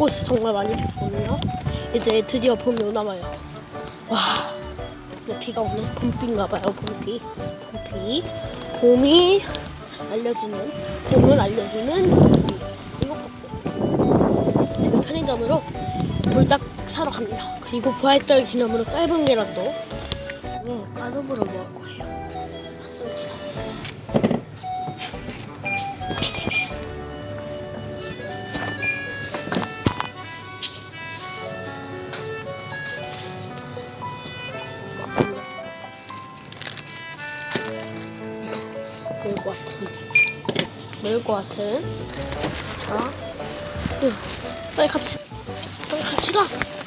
벚꽃이 정말 많이 피거든요. 이제 드디어 봄이 오나 봐요. 와, 이제 비가 오는 봄비인가 봐요. 봄비, 봄비, 봄이 알려주는 봄을 알려주는 봄비. 벚꽃. 지금 편의점으로 돌딱 사러 갑니다. 그리고 부활절 기념으로 짧은 계란도 네, 까르보로 먹을 것 같은. 자, 으, 빨리 갑시다. 빨리 갑시다.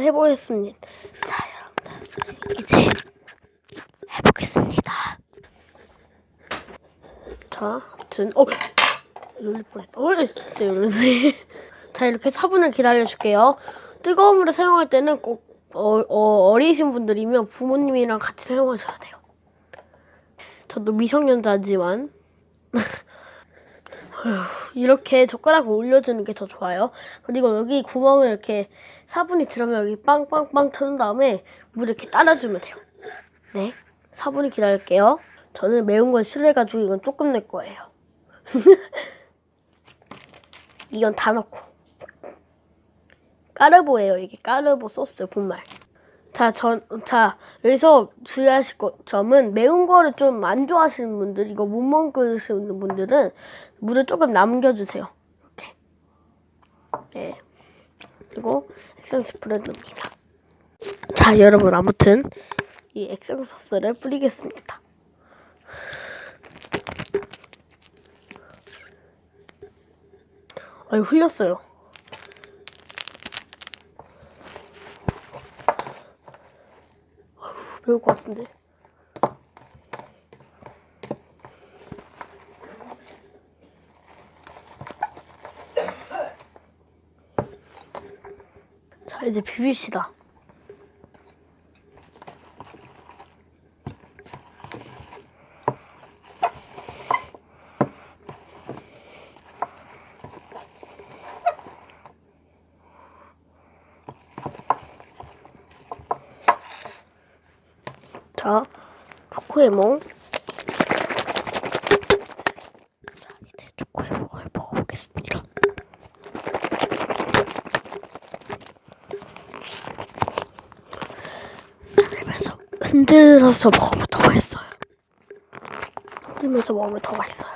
아, 해보겠습니다. 자, 여러분들 이제 해보겠습니다. 자, 아무튼 어 놀릴 뻔했다. 어, 진짜 놀랐네. 자, 이렇게 4분을 기다려줄게요. 뜨거운 물을 사용할 때는 꼭 어, 어, 어리신 분들이면 부모님이랑 같이 사용하셔야 돼요. 저도 미성년자지만 이렇게 젓가락을 올려주는 게 더 좋아요. 그리고 여기 구멍을 이렇게 4분이 들어가면 여기 빵빵빵 터는 다음에 물 이렇게 따라주면 돼요. 네, 4분을 기다릴게요. 저는 매운 건 싫어해가지고 이건 조금 낼 거예요. 이건 다 넣고. 까르보예요. 이게 까르보 소스 분말. 자, 전, 자, 여기서 주의하실 거, 점은 매운 거를 좀 안 좋아하시는 분들, 이거 못 먹으시는 분들은 물을 조금 남겨주세요. 이렇게. 네. 그리고 액상스 뿌려줍니다. 자, 여러분, 아무튼 이 액상 소스를 뿌리겠습니다. 아유 흘렸어요. 아유 매울 것 같은데. 자 이제 비빕시다. 자, 초코에몽. 자, 이제 초코에몽을 먹어보겠습니다. 흔들면서, 흔들어서 먹으면 더 맛있어요. 흔들면서 먹으면 더 맛있어요.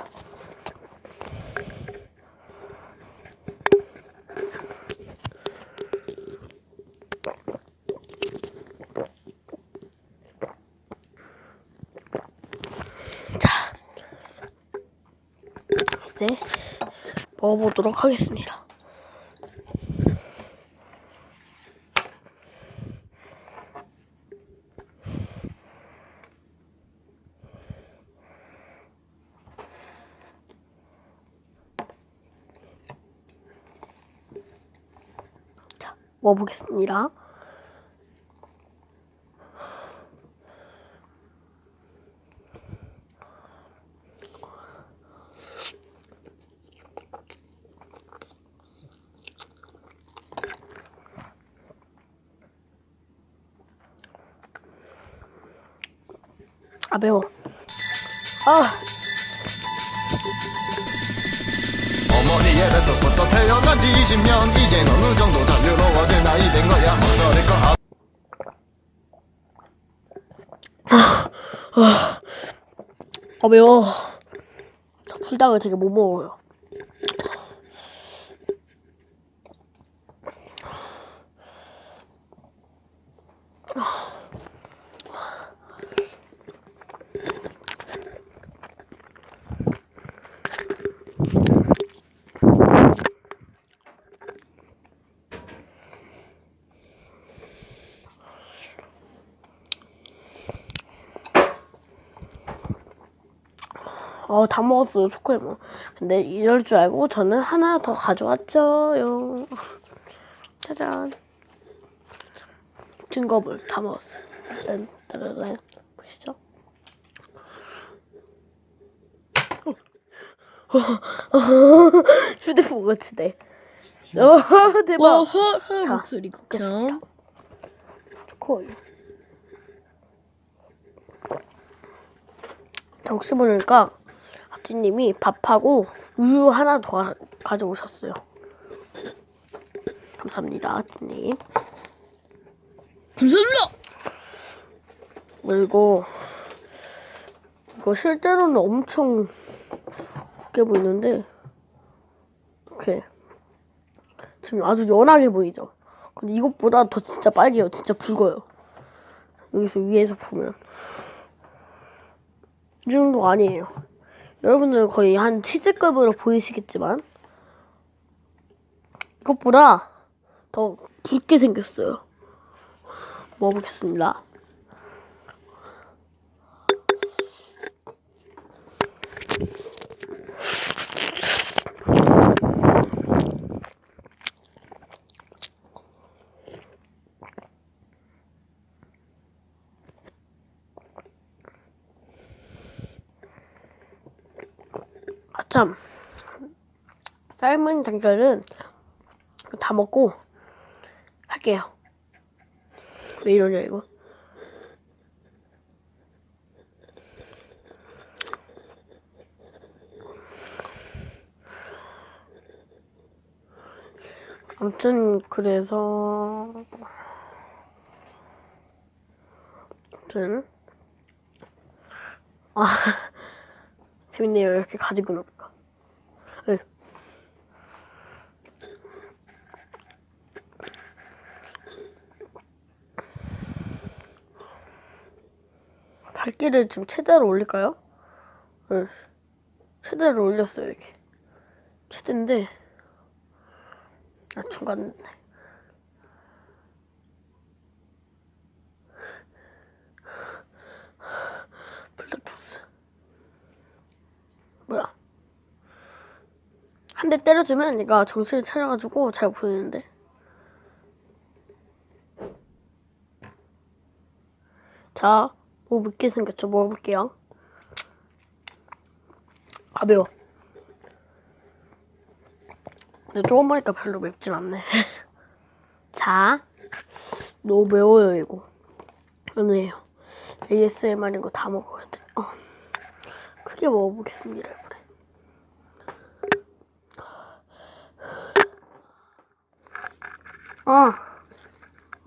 자, 이제 먹어보도록 하겠습니다. 자, 먹어보겠습니다. 아 매워. 아 어머니에게서부터 태어난 지 20년 이젠 어느 정도 자유로워진 나이 된 거야 목소리 거아 매워. 저 불닭을 되게 못 먹어요. 어, 다 먹었어요, 초코에모. 근데 이럴 줄 알고 저는 하나 더 가져왔죠요. 짜잔. 증거물 다 먹었어요. 일단, 따라가요. 보시죠. 휴대폰 같이네. 어, 대박. 허허 자, 목소리 극혐. 초코우유. 저 혹시 모르니까 아 찌님이 밥하고 우유 하나 더 가- 가져오셨어요. 감사합니다, 아찌님. 감사합니다. 그리고 이거 실제로는 엄청 굵게 보이는데 이렇게 지금 아주 연하게 보이죠? 근데 이것보다 더 진짜 빨개요. 진짜 붉어요. 여기서 위에서 보면 이 정도 아니에요. 여러분들은 거의 한 치즈급으로 보이시겠지만 이것보다 더 붉게 생겼어요. 먹어보겠습니다. 아 참 삶은 당근은 다 먹고 할게요. 왜 이러냐 이거? 아무튼 그래서 아무튼 아 재밌네요 이렇게 가지고 노니까 네. 밝기를 좀 최대로 올릴까요? 네. 최대로 올렸어요 이렇게. 최대인데 아 중간. 블루투스. 뭐야? 한 대 때려주면 얘가 정신을 차려가지고 잘 보이는데. 자 너무 맵게 생겼죠. 먹어볼게요? 아 매워. 근데 조금 보니까 별로 맵진 않네. 자 너무 매워요 이거. 아니에요. ASMR인 거 다 먹어야 돼. 어. 크게 먹어보겠습니다 이번에. 아,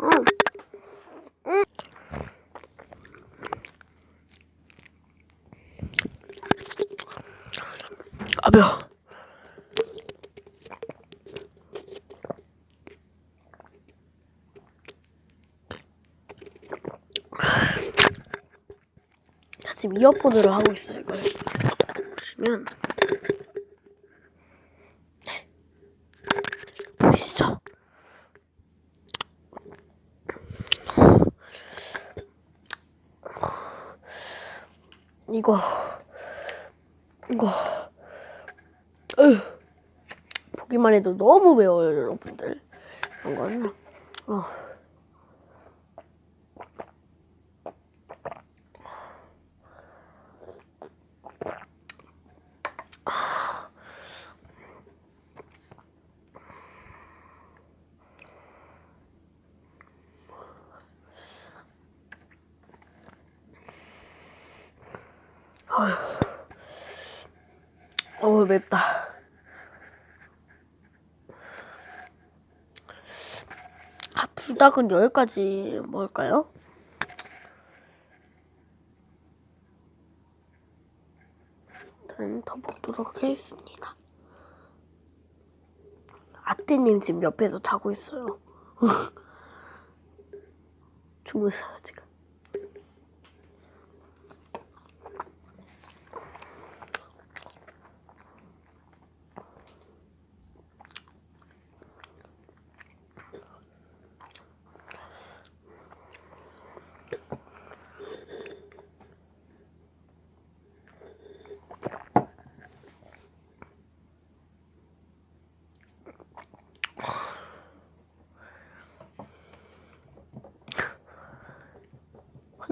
음, 음. 아 매워. 자, 지금 이어폰으로 하고 있어요 이걸 보시면 네. 보이시죠? 이거 이거 으 보기만 해도 너무 매워요 여러분들 이런 거는 어. 어우 맵다. 아 불닭은 여기까지 먹을까요? 저는 더 먹도록 하겠습니다. 아띠님 지금 옆에서 자고 있어요. 주무셔요 지금.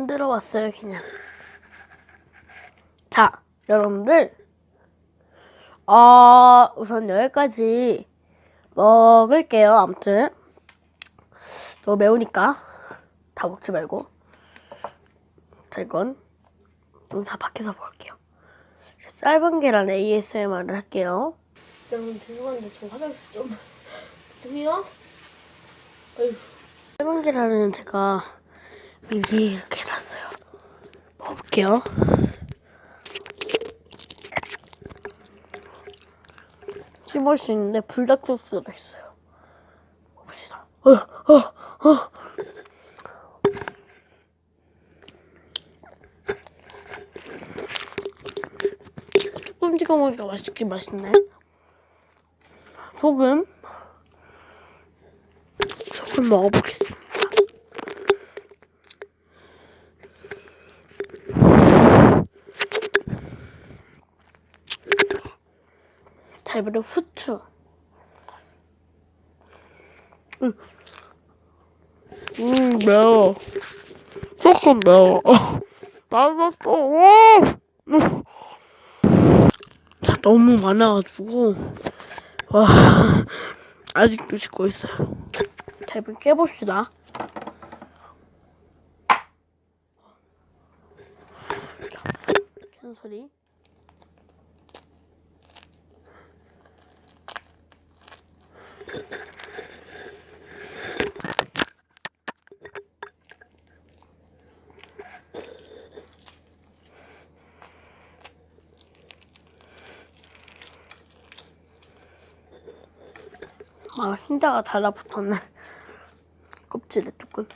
흔들어 왔어요, 그냥. 자, 여러분들. 어, 우선 여기까지 먹을게요, 아무튼. 너무 매우니까. 다 먹지 말고. 자, 이건 영상 밖에서 먹을게요. 짧은 계란 ASMR을 할게요. 여러분, 죄송한데, 저 화장실 좀. 죄송해요. 짧은 계란은 제가 미리 이렇게 해놨어요. 먹어볼게요. 씹을 수 있는데 불닭 소스가 있어요. 먹읍시다. 어, 어, 어. 찍어 먹으니까 맛있긴 맛있네. 소금. 소금 먹어보겠습니다. 자, 이번에 후추. 음, 음 매워. 조금 매워. 맛있어. 음. 자, 너무 많아가지고. 와, 아직도 씻고 있어요. 자, 깨봅시다. 캔 소리. 아, 흰자가 달라붙었네. 껍질에 조금.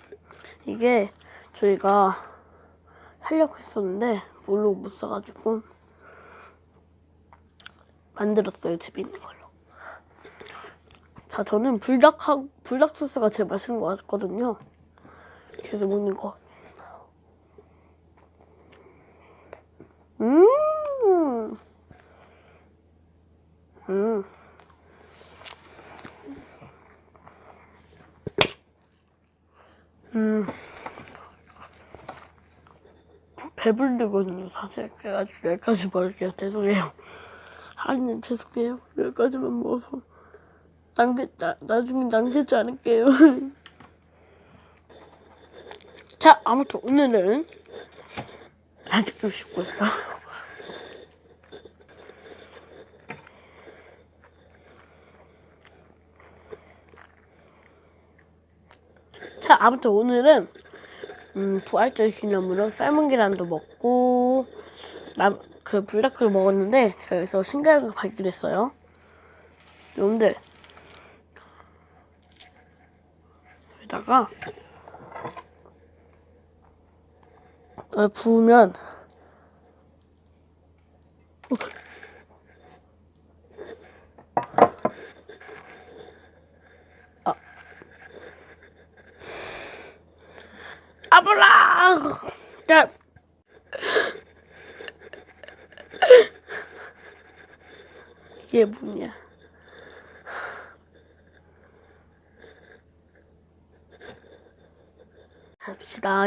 이게 저희가 살려고 했었는데, 모르고 못 사가지고, 만들었어요, 집에 있는 걸로. 자, 저는 불닭하, 불닭 소스가 제일 맛있는 것 같거든요. 계속 먹는 거. 음! 음. 음. 배불리거든요, 사실. 그래가지고 여기까지 먹을게요. 죄송해요. 아니, 죄송해요. 여기까지만 먹어서. 남겨, 나, 나중에 남기지 않을게요. 자, 아무튼 오늘은 아직도 씻고 있어요. 자, 아무튼 오늘은 음, 부활절 기념으로 삶은 계란도 먹고 남, 그 불닭을 먹었는데 제가 여기서 신기한 거 발견했어요. 여러분들 여기다가 어, 부으면 어. 아블라! 야. 이게 뭐냐? 갑시다.